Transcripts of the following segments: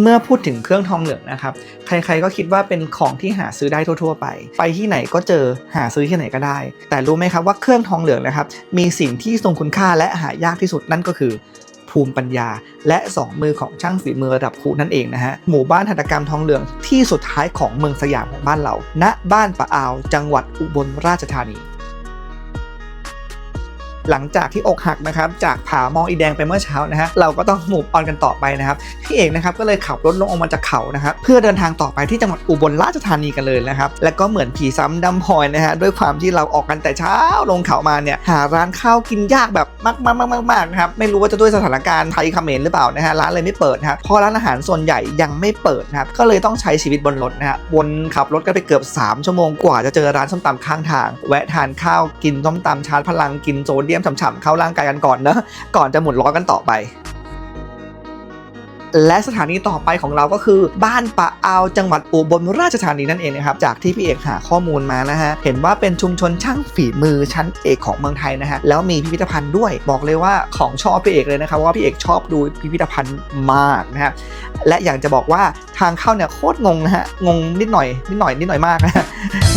เมื่อพูดถึงเครื่องทองเหลืองนะครับ ใครๆก็คิดว่าเป็นของที่หาซื้อได้ทั่ว ๆ ไป ไปที่ไหนก็เจอหาซื้อที่ไหนก็ได้ แต่รู้ไหมครับว่าเครื่องทองเหลืองนะครับ มีสิ่งที่ทรงคุณค่าและหายากที่สุดนั่นก็คือภูมิปัญญา และ 2 มือของช่างฝีมือระดับครูนั่นเองนะฮะ หมู่บ้านหัตถกรรมทองเหลืองที่สุดท้ายของเมืองสยามของบ้านเราณบ้านปะอาว จังหวัดอุบลราชธานี หลังจากที่อกหักนะครับจากผามองอีแดงไปเมื่อเช้านะฮะเราก็ต้องหมูฟออนกันต่อไปนะครับพี่เอกนะครับก็เลยขับรถลงออกมาจากเขานะครับเพื่อเดินทางต่อไปที่จังหวัดอุบลราชธานีกันเลยนะครับแล้วก็เหมือนผีซ้ำดำพลอยนะฮะด้วยความที่เราออกกันแต่เช้าลงเขามาเนี่ยหาร้านข้าวกินยากแบบมากมากมากมากนะครับไม่รู้ว่าจะด้วยสถานการณ์ไทยเขมรหรือเปล่านะฮะร้านเลยไม่เปิดนะครับเพราะร้านอาหารส่วนใหญ่ยังไม่เปิดนะครับก็เลยต้องใช้ชีวิตบนรถนะฮะวนขับรถกันไปเกือบ 3 ชั่วโมงกว่าจะเจอร้านส้มตำข้างทาง แวะทานข้าวกินส้มตำชาร์จพลังกินโซเดียมฉ่ำๆเข้าร่างกายกันก่อนนะก่อนจะหมุนล้อกันต่อไป และสถานีต่อไปของเราก็คือ บ้านปะเอาจังหวัดอุบลราชธานีนั่นเองนะครับจากที่พี่เอกหาข้อมูลมานะฮะเห็นว่าเป็นชุมชนช่างฝีมือชั้นเอกของเมืองไทยนะฮะแล้วมีพิพิธภัณฑ์ด้วยบอกเลยว่าของชอบพี่เอกเลยนะครับว่าพี่เอกชอบดูพิพิธภัณฑ์มากนะฮะและอยากจะบอกว่าทางเข้าเนี่ยโคตรงงนะฮะงงนิดหน่อยนิดหน่อยนิดหน่อยมากนะฮะ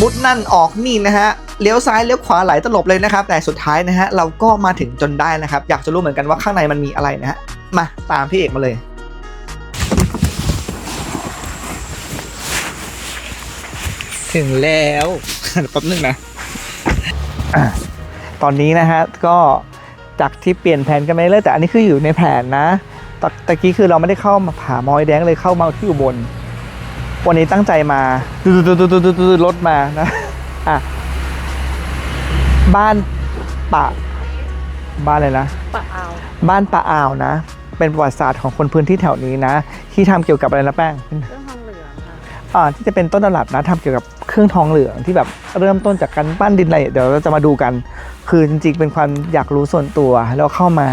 มุดนั่นออกนี่นะฮะเลี้ยวซ้ายเลี้ยวขวาไหลตลบเลยนะครับ แต่สุดท้ายนะฮะเราก็มาถึงจนได้นะครับ อยากจะรู้เหมือนกันว่าข้างในมันมีอะไรนะฮะมาตามพี่เอกมาเลย ถึงแล้วแป๊บนึงนะอะตอนนี้นะฮะก็จากที่เปลี่ยนแผนกันไปเรื่อยแต่อันนี้คืออยู่ในแผนนะตะตะกี้คือเราไม่ได้เข้ามาผามอยแดงเลยเข้ามาที่อุบลวันนี้ตั้งใจมาดูๆๆๆๆรถมานะอะบ้านปะบ้านอะไรนะปะอาวบ้านปะอ่าวนะ เป็นประวัติศาสตร์ของคนพื้นที่แถวนี้นะ ที่ทำเกี่ยวกับอะไรนะแป้งเครื่องทองเหลืองค่ะอ่าที่จะเป็นต้นตำรับนะทำเกี่ยวกับ เครื่องทองเหลืองที่แบบเริ่มต้นจากการปั้นดินอะไรเดี๋ยวเราจะมาดูกัน คือจริงๆ เป็นความอยากรู้ส่วนตัว แล้วเข้ามา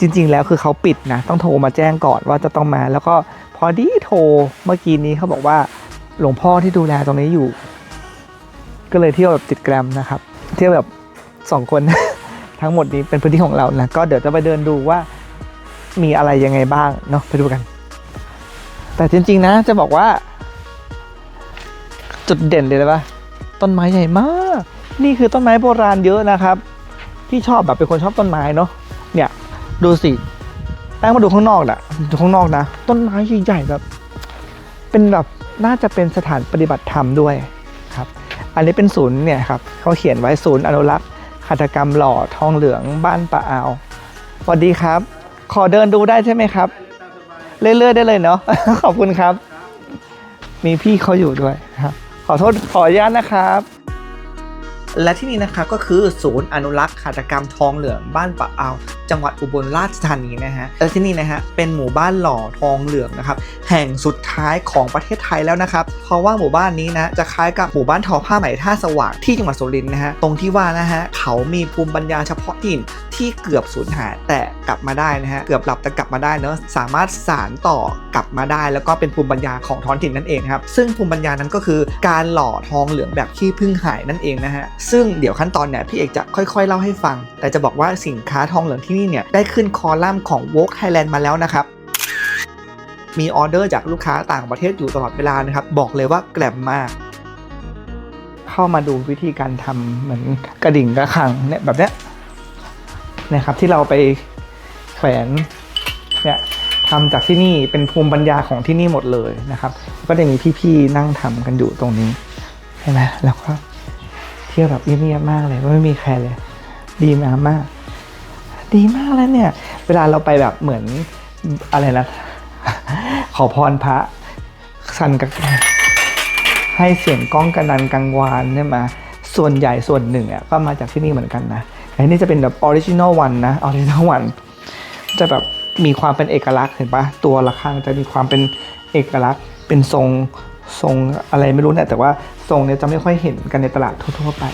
จริง ๆ แล้วคือเขาปิดนะ ต้องโทรมาแจ้งก่อนว่าจะต้องมา แล้วก็พอดีโทรเมื่อกี้นี้เขาบอกว่าหลวงพ่อที่ดูแลตรงนี้อยู่ ก็เลยเที่ยวแบบติดแกรมนะครับ เที่ยวแบบสองคน ทั้งหมดนี้เป็นพื้นที่ของเรานะก็เดี๋ยวจะไปเดินดูว่ามีอะไรยังไงบ้างเนาะไปดูกัน แต่จริง ๆ นะจะบอกว่า จุดเด่นเลยนะปะต้นไม้ใหญ่มาก นี่คือต้นไม้โบราณเยอะนะครับพี่ชอบแบบเป็นคนชอบต้นไม้เนาะเนี่ยดูสิแป้งมาดูข้างนอกนะดูข้างนอกนะ ต้นไม้ใหญ่ๆแบบเป็นแบบน่าจะเป็นสถานปฏิบัติธรรมด้วยครับ อันนี้เป็นศูนย์เนี่ยครับเขาเขียนไว้ศูนย์อนุรักษ์หัตถกรรมหล่อทองเหลืองบ้านปะอาวสวัสดีครับ ขอเดินดูได้ใช่ไหมครับ เรื่อยๆได้เลยเนาะขอบคุณครับ มีพี่เขาอยู่ด้วยครับ ขอโทษขออนุญาตนะครับ และที่นี่นะครับก็คือศูนย์อนุรักษ์หัตถกรรมทองเหลืองบ้านปะเอา จังหวัดอุบลราชธานีนะฮะและที่นี่นะฮะเป็นหมู่บ้านหล่อทองเหลืองนะครับแห่งสุดท้ายของประเทศไทยแล้วนะครับเพราะว่าหมู่บ้านนี้นะจะคล้ายกับหมู่บ้านทอผ้าไหมท่าสว่างที่จังหวัดสุรินทร์นะฮะตรงที่ว่านะฮะเขามีภูมิปัญญาเฉพาะถิ่นที่เกือบสูญหายแต่กลับมาได้นะฮะเกือบหลับแต่กลับมาได้เนอะสามารถสานต่อกลับมาได้ แล้วก็เป็นภูมิปัญญาของท้องถิ่นนั่นเองครับซึ่งภูมิปัญญานั้นก็คือการหล่อทองเหลืองแบบขี้ผึ้งหายนั่นเองนะฮะซึ่งเดี๋ยวขั้นตอนเนี่ยพี่เอกจะค่อย ๆ เล่าให้ฟัง แต่จะบอกว่าสินค้าทองเหลืองที่นี่เนี่ยได้ขึ้นคอลัมน์ของ Vogue Thailand มาแล้วนะครับมีออเดอร์จากลูกค้าต่างประเทศอยู่ตลอดเวลานะครับ บอกเลยว่าแกลมมาก เข้ามาดูวิธีการทำเหมือนกระดิ่งกระขังเนี่ยแบบเนี้ยนะครับที่เราไปแขวนเนี่ยทำจากที่นี่เป็นภูมิปัญญาของที่นี่หมดเลยนะครับ ก็จะมีพี่ๆนั่งทำกันอยู่ตรงนี้ใช่ไหมแล้วก็เที่ยวแบบเงียบๆมากเลยไม่มีใครเลย ดีมากมาก ดีมากแล้วเนี่ย เวลาเราไปแบบเหมือนอะไรนะ ขอพรพระสันกับให้เสียงก้องกระนันกังวานใช่ไหมส่วนใหญ่ส่วนหนึ่งอะก็มาจากที่นี่เหมือนกันนะอันนี้จะเป็นแบบออริจินอลวันนะออริจินอลวันจะแบบมีความเป็นเอกลักษณ์เห็นปะตัวระฆังจะมีความเป็นเอกลักษณ์ เป็นทรงทรงอะไรไม่รู้เนี่ยแต่ว่าทรงเนี่ยจะไม่ค่อยเห็นกันในตลาดทั่ว ๆ ไป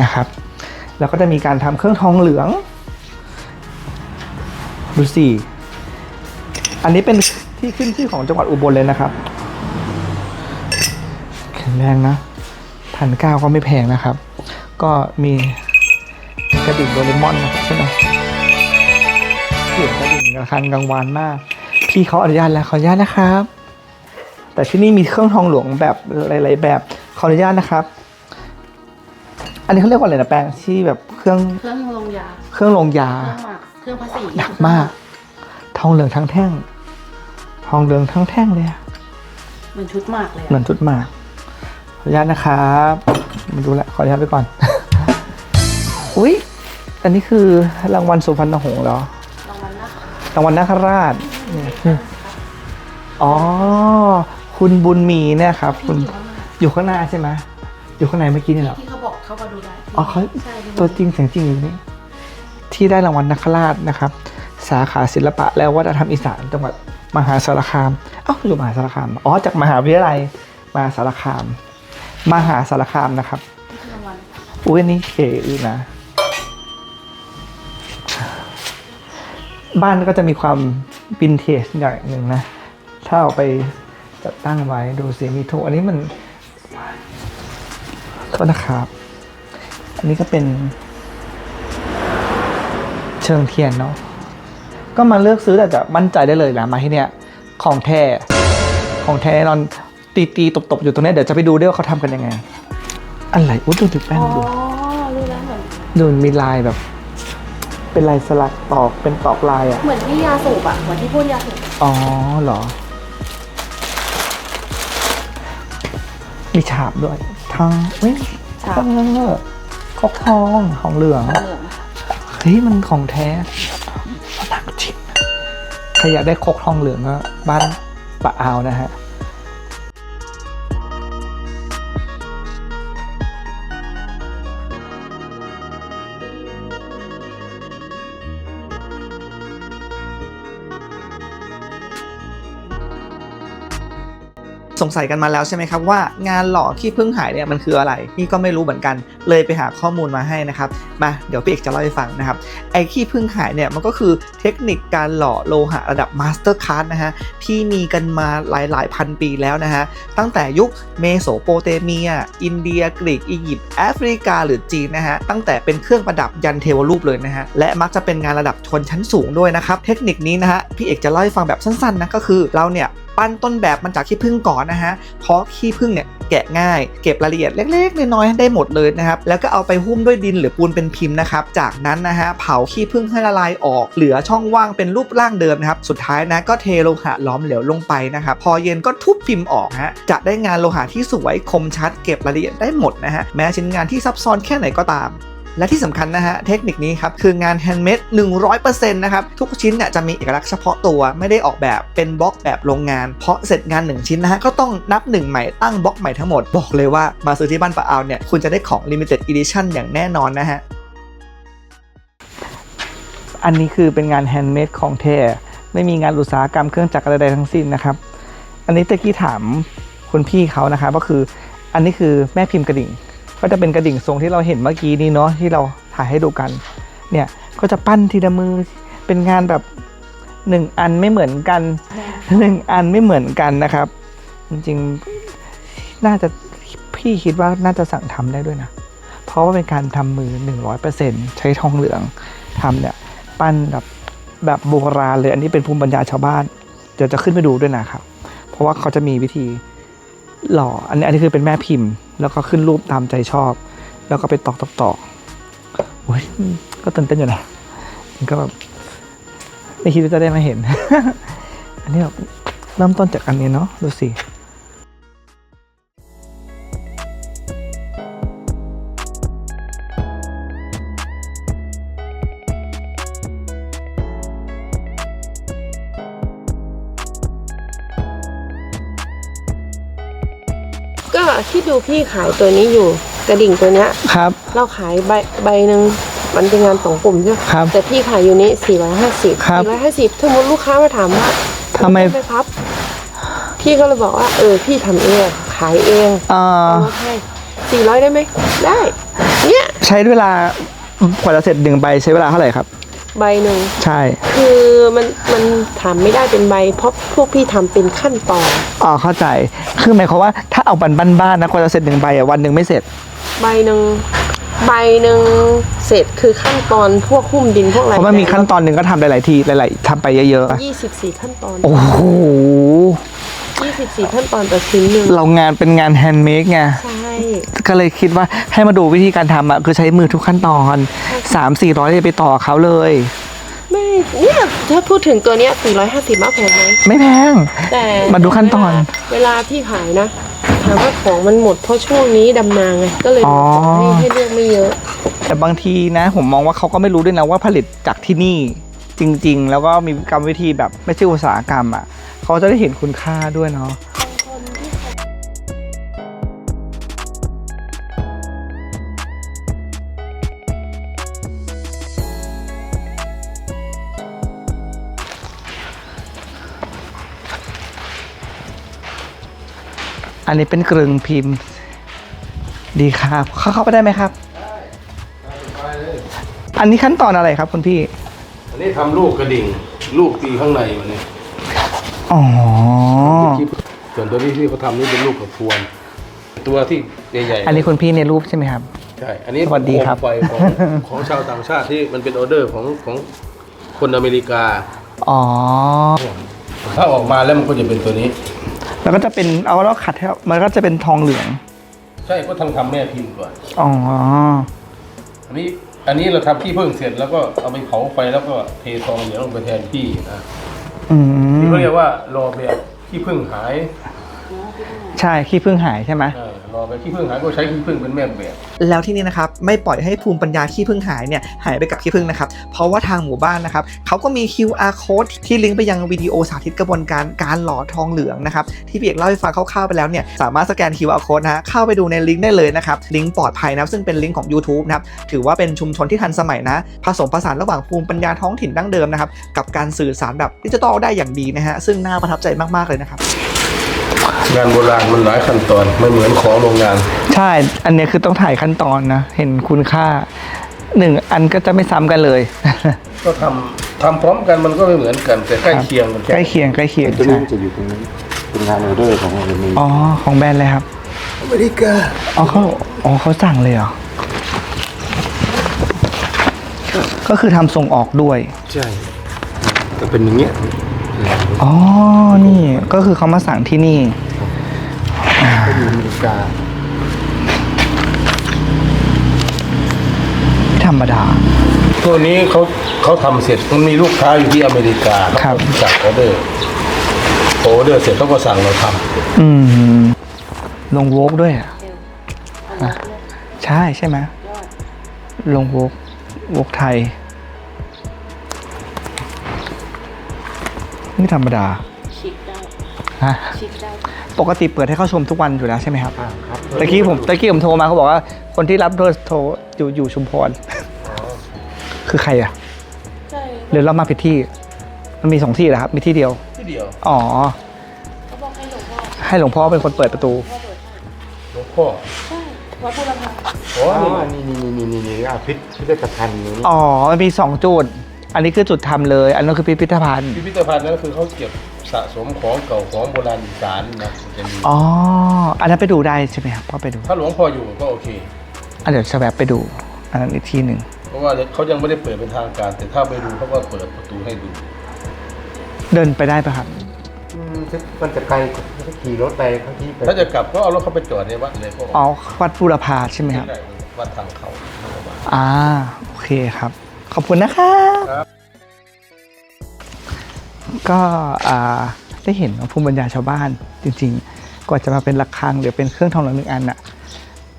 นะครับ แล้วก็จะมีการทำเครื่องทองเหลือง ดูสิ อันนี้เป็นที่ขึ้นชื่อของจังหวัดอุบลเลยนะครับแข็งแรงนะพันเก้าก็ไม่แพงนะครับ ก็มีกระดิ่งโดเรมอนนะครับใช่ไหมเสียงกระดิ่งระฆังกังวานมากพพี่เขาอนุญาตแล้วขออนุญาตนะครับ แต่ที่นี่มีเครื่องทองหลวงแบบหลายๆแบบขออนุญาตนะครับ อันนี้เขาเรียกว่าอะไรนะแป้งที่แบบเครื่องเครื่องลงยาเครื่องลงยา เครื่องหมักเครื่องภาษีหนักมาก ทองเหลืองทั้งแท่ง ทองเหลืองทั้งแท่งเลยอะเหมือนชุดหมากเลยเหมือนจุดหมากขออนุญาตนะครับมาดูแลขออนุญาตไปก่อน อุ้ยอันนี้คือรางวัลสุพรรณหงส์เหรอ รางวัลนะรางวัลนาคราชเนี่ยคืออ๋อ คุณบุญมีเนี่ยครับ คุณอยู่ข้างหน้าใช่ไหมอยู่ข้างในเมื่อกี้นี่เหรอที่ เขาบอกเข้ามาดูได้อ๋อเขาใช่ดูตัวจริงเสียงจริงอยู่นี่ที่ได้รางวัลนักราชนะครับ สาขาศิลปะและวัฒนธรรมอีสานจังหวัดมหาสารคามเอ้าอยู่มหาสารคามอ๋อจากมหาวิทยาลัยมหาสารคาม มหาสารคามนะครับรางวัลอุ้ยอันนี้เก๋อีกนะ บ้านก็จะมีความวินเทจอย่างหนึ่งนะ ถ้าเอาไปจัดตั้งไว้ดูสิมีโทอันนี้มันโทษนะครับ อันนี้ก็เป็น เชิงเทียนเนาะก็มาเลือกซื้อแต่จะมั่นใจได้เลยนะมาที่เนี้ยของแท้ของแท้แน่นอนตีตีตบตบๆอยู่ตรงเนี้ยเดี๋ยวจะไปดูด้วยว่าเขาทำกันยังไง อะไรอุ้ยดูดิแป้งอ๋อดูรู้แล้วเหมือนดูมีลายแบบ เป็นลายสลักตอกเป็นตอกลายอะ เหมือนที่ยาสูบอะเหมือนที่พูดยาสูบอ๋อเหรอ มีฉาบด้วยทางเว้ยฉาบ เออ คอกทองของเหลืองเหลืองเฮ้ยมันของแท้หนักจริงใครอยากได้ครกทองเหลืองก็บ้านปะอาวนะฮะ สงสัยกันมาแล้วใช่ไหมครับว่างานหล่อขี้ผึ้งหายเนี่ยมันคืออะไร นี่ก็ไม่รู้เหมือนกัน เลยไปหาข้อมูลมาให้นะครับมาเดี๋ยวพี่เอกจะเล่าให้ฟังนะครับไอ้ขี้ผึ้งหายเนี่ยมันก็คือเทคนิคการหล่อโลหะระดับมาสเตอร์ค s านะฮะที่มีกันมาหลายๆ พันปีแล้วนะฮะตั้งแต่ยุคเมโสโปเตเมีย อินเดียกรีกอียิปต์แอฟริกาหรือจีนนะฮะตั้งแต่เป็นเครื่องประดับยันเทวรูปเลยนะฮะและมักจะเป็นงานระดับชนชั้นสูงด้วยนะครับเทคนิคนี้นะฮะพี่เอกจะเล่าให้ฟังแบบสั้นๆนะก็คือเราเนี่ย ปั้นต้นแบบมันจากขี้ผึ้งก่อนนะฮะ เพราะขี้ผึ้งเนี่ยแกะง่าย เก็บรายละเอียดเล็กๆน้อยๆได้หมดเลยนะครับ แล้วก็เอาไปหุ้มด้วยดินหรือปูนเป็นพิมพ์นะครับ จากนั้นนะฮะเผาขี้ผึ้งให้ละลายออก เหลือช่องว่างเป็นรูปร่างเดิมนะครับ สุดท้ายนะก็เทโลหะล้อมเหลวลงไปนะครับ พอเย็นก็ทุบพิมพ์ออกฮะ จะได้งานโลหะที่สวยคมชัด เก็บรายละเอียดได้หมดนะฮะ แม้ชิ้นงานที่ซับซ้อนแค่ไหนก็ตาม และที่สำคัญนะฮะเทคนิคนี้ครับคืองานแฮนด์เมด100%นะครับทุกชิ้นเนี่ยจะมีเอกลักษณ์เฉพาะตัวไม่ได้ออกแบบเป็นบล็อกแบบโรงงาน เพราะเสร็จงาน 1 ชิ้นนะฮะก็ต้องนับ 1 ใหม่ตั้งบล็อกใหม่ทั้งหมด บอกเลยว่ามาซื้อที่บ้านปะอาเนี่ยคุณจะได้ของ Limited Edition อย่างแน่นอนนะฮะอันนี้คือเป็นงานแฮนด์เมดของแท้ไม่มีงานอุตสาหกรรมเครื่องจักรอะไรใดทั้งสิ้นนะครับ อันนี้ตะกี้ถามคุณพี่เขานะครับก็คืออันนี้คือแม่พิมพ์กระดิ่ง ก็จะเป็นกระดิ่งทรงที่เราเห็นเมื่อกี้นี้เนาะที่เราถ่ายให้ดูกัน เนี่ยก็จะปั้นทีละมือเป็นงานแบบหนึ่งอันไม่เหมือนกันหนึ่งอันไม่เหมือนกันนะครับ จริงๆน่าจะพี่คิดว่าน่าจะสั่งทำได้ด้วยนะ เพราะว่าเป็นการทำมือ100%ใช้ทองเหลืองทำเนี่ย ปั้นแบบแบบโบราณเลย อันนี้เป็นภูมิปัญญาชาวบ้าน เดี๋ยวจะขึ้นไปดูด้วยนะครับ เพราะว่าเขาจะมีวิธี หล่ออันนี้อันนี้คือเป็นแม่พิมพ์ แล้วก็ขึ้นรูปตามใจชอบ แล้วก็ไปตอกตอกตอกโอ้ยก็ตื่นเต้นอยู่นะมันก็แบบไม่คิดว่าจะได้มาเห็น อันนี้แบบเริ่มต้นจากอันนี้เนาะดูสิ ก็ที่ดูพี่ขายตัวนี้อยู่ กระดิ่งตัวเนี้ย ครับ เราขายใบใบหนึ่งมันเป็นงานสองกลุ่มใช่ไหมครับแต่พี่ขายอยู่นี้450ครับ450สมมติลูกค้ามาถามว่าทำไมไปพับ พี่ก็เลยบอกว่า เออพี่ทำเองขายเองอ่าเอามาให้400ได้ไหมได้ เนี่ยใช้เวลากว่าจะเสร็จหนึ่งใบใช้เวลาเท่าไหร่ครับ ใบหนึ่งใช่ คือมันมันทำไม่ได้เป็นใบ เพราะพวกพี่ทำเป็นขั้นตอนอ๋อเข้าใจ คือหมายความว่าถ้าเอาบันบ้านๆนะกว่าจะเสร็จหนึ่งใบอะวันหนึ่งไม่เสร็จ ใบหนึ่งใบหนึ่งเสร็จคือขั้นตอนพวกหุ้มดินพวกอะไรเพราะมันมีขั้นตอนหนึ่งก็ทำหลายๆทีหลายๆทำไปเยอะๆอะยี่สิบสี่ขั้นตอน โอ้โห ยี่สิบสี่ขั้นตอนต่อชิ้นหนึ่งเรางานเป็นงานแฮนด์เมดไง ใช่ ก็เลยคิดว่าให้มาดูวิธีการทำอะ คือใช้มือทุกขั้นตอนสามสี่ร้อยไปต่อเขาเลย ไม่เนี่ยถ้าพูดถึงตัวเนี้ยสี่ร้อยห้าสิบมากแพงไหมไม่แพง แต่มาดูขั้นตอน เวลาที่ขายนะถามว่าของมันหมดเพราะช่วงนี้ดำนาไงก็เลยอ๋อให้ให้เลือกไม่เยอะ แต่บางทีนะ ผมมองว่าเขาก็ไม่รู้ด้วยนะว่าผลิตจากที่นี่จริง ๆ แล้วก็มีกรรมวิธีแบบไม่ใช่อุตสาหกรรมอะ เขาจะได้เห็นคุณค่าด้วยเนาะอันนี้เป็นกรึงพิมพ์ ดีครับ เข้าเข้าไปได้ไหมครับ อันนี้ขั้นตอนอะไรครับคุณพี่ อันนี้ทำลูกกระดิ่ง ลูกตีข้างในมันเนี่ย อ๋อ ส่วนตัวนี้ที่เขาทำนี่เป็นลูกกระพวน ตัวที่ใหญ่ๆอันนี้คุณพี่ในรูปใช่ไหมครับ ใช่ อันนี้สวัสดีครับ โมไฟของของชาวต่างชาติที่มันเป็นออเดอร์ของของคนอเมริกา อ๋อ ถ้าออกมาแล้วมันก็จะเป็นตัวนี้ แล้วก็จะเป็นเอาแล้วขัดให้มันก็จะเป็นทองเหลือง ใช่ก็ทำทำแม่พิมพ์ก่อน อ๋อ อันนี้อันนี้เราทำที่พึ่งเสร็จแล้วก็เอาไปเผาไฟแล้วก็เททองเหลืองลงไปแทนที่นะ อืม ที่เขาเรียกว่ารอแบบที่พึ่งหาย ใช่ขี้ผึ้งหายใช่ไหม เออ รอแบบที่พึ่งหายก็ใช้ที่พึ่งเป็นแม่แบบแล้วที่นี่นะครับไม่ปล่อยให้ภูมิปัญญาขี้ผึ้งหายเนี่ยหายไปกับขี้ผึ้งนะครับเพราะว่าทางหมู่บ้านนะครับเขาก็มี QR code ที่ลิงก์ไปยังวิดีโอสาธิตกระบวนการการหล่อทองเหลืองนะครับที่พี่เอกเล่าให้ฟังคร่าวๆไปแล้วเนี่ยสามารถสแกน QR code นะเข้าไปดูในลิงก์ได้เลยนะครับลิงก์ปลอดภัยนะซึ่งเป็นลิงก์ของ YouTube นะครับถือว่าเป็นชุมชนที่ทันสมัยนะ ผสมผสานระหว่างภูมิปัญญาท้องถิ่นดั้งเดิมนะครับกับการสื่อสารแบบดิจิทัลได้อย่างดีนะฮะซึ่งน่าประทับใจมากๆเลยนะครับ งานโบราณมันหลายขั้นตอนไม่เหมือนของโรงงาน ใช่ อันเนี้ยคือต้องถ่ายขั้นตอนนะ เห็นคุณค่าหนึ่งอันก็จะไม่ซ้ำกันเลย ก็ทำทำพร้อมกันมันก็ไม่เหมือนกัน แต่ใกล้เคียงกันใกล้เคียงใกล้เคียงตัวใช่นี้จะอยู่ตรงนี้เป็นงานออเดอร์ของอเมริกาอ๋อของแบรนด์เลยครับ อเมริกาอ๋อเขาอ๋อเขาสั่งเลยเหรอ ก็คือทำส่งออกด้วย ใช่แต่เป็นอย่างเงี้ยอ๋อ นี่ก็คือเขามาสั่งที่นี่ ก็อยู่อเมริกาไม่ธรรมดา ตัวนี้เขาเขาทำเสร็จมันมีลูกค้าอยู่ที่อเมริกาครับเขาสั่งออเดอร์พอออเดอร์เสร็จเขาก็สั่งเราทำอืม ลงโวกด้วยอะอะใช่ใช่ไหมลงโวกโวกไทย ไม่ธรรมดาชิคได้ฮะชิคได้ ปกติเปิดให้เข้าชมทุกวันอยู่แล้วใช่ไหมครับครับตะกี้ผมตะกี้ผมโทรมาเขาบอกว่าคนที่รับโทรโทรอยู่อยู่ชุมพร คือใครอะใช่หรือเรามาผิดที่ มันมีสองที่เหรอครับ มีที่เดียว ที่เดียวอ๋อ เขาบอกให้หลวงพ่อให้หลวงพ่อเป็นคนเปิดประตู พ่อเปิดให้หลวงพ่อใช่วัดบุรพาอ๋ออ๋อนี่นี่นี่นี่นี่นี่อะพิษพิพิธภัณฑ์นี้อ๋อ มันมีสองจุด อันนี้คือจุดทำเลย อันนั้นคือพิพิธภัณฑ์พิพิธภัณฑ์นั่นก็คือเขาเก็บสะสมของเก่าของโบราณอีสานนะมันจะมีอ๋ออันนั้นไปดูได้ใช่ไหมครับก็ไปดู ถ้าหลวงพ่ออยู่ก็โอเคอันเดี๋ยวจะแวบไปดู อันนั้นอีกที่หนึ่งเพราะว่าเขายังไม่ได้เปิดเป็นทางการ แต่ถ้าไปดูเขาก็เปิดประตูให้ดู เดินไปได้ปะครับอืมมันจะไกลถ้าขี่รถไปเขาที่ไปถ้าจะกลับก็เอารถเข้าไปจอดในวัดเลยก็อ๋อวัดบูรพาใช่ไหมครับได้วัดทางเขาอ่าโอเคครับข อบคุณนะครับก็ได้เห็นภูมิปัญญาชาวบ้านจริง ๆ กว่าจะมาเป็นระฆังหรือเป็นเครื่องทองเหลืองหนึ่งอันน่ะ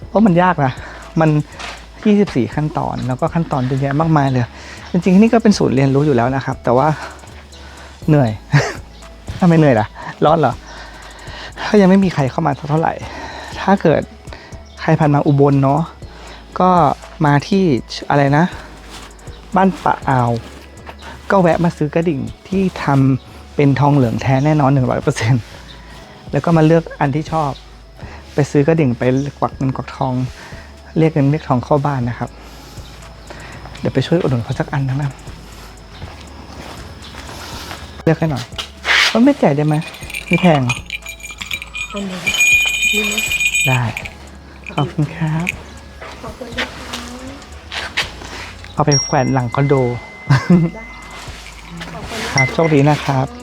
เพราะมันยากนะมัน 24 ขั้นตอนแล้วก็ขั้นตอนเยอะแยะมากมายเลย จริงๆนี่ก็เป็นศูนย์เรียนรู้อยู่แล้วนะครับ แต่ว่าเหนื่อยทำไมเหนื่อยล่ะ ร้อนเหรอก็ยังไม่มีใครเข้ามาเท่าไหร่ ถ้าเกิดใครผ่านมาอุบลเนาะก็มาที่อะไรนะ บ้านปะอาว ก็แวะมาซื้อกระดิ่งที่ทำเป็นทองเหลืองแท้แน่นอน 100%แล้วก็มาเลือกอันที่ชอบ ไปซื้อกระดิ่งไปกวักเงินกวักทอง เรียกเงินเรียกทองเข้าบ้านนะครับ เดี๋ยวไปช่วยอุดหนุนเขาสักอันนะนะเลือกให้หน่อยว่าไม่จ่ายได้ไหมไม่แพงเหรออันนี้นี่ไหมได้ขอบคุณครับขอบคุณนะคะ เอาไปแขวนหลังคอนโด ครับโชคดีนะครับ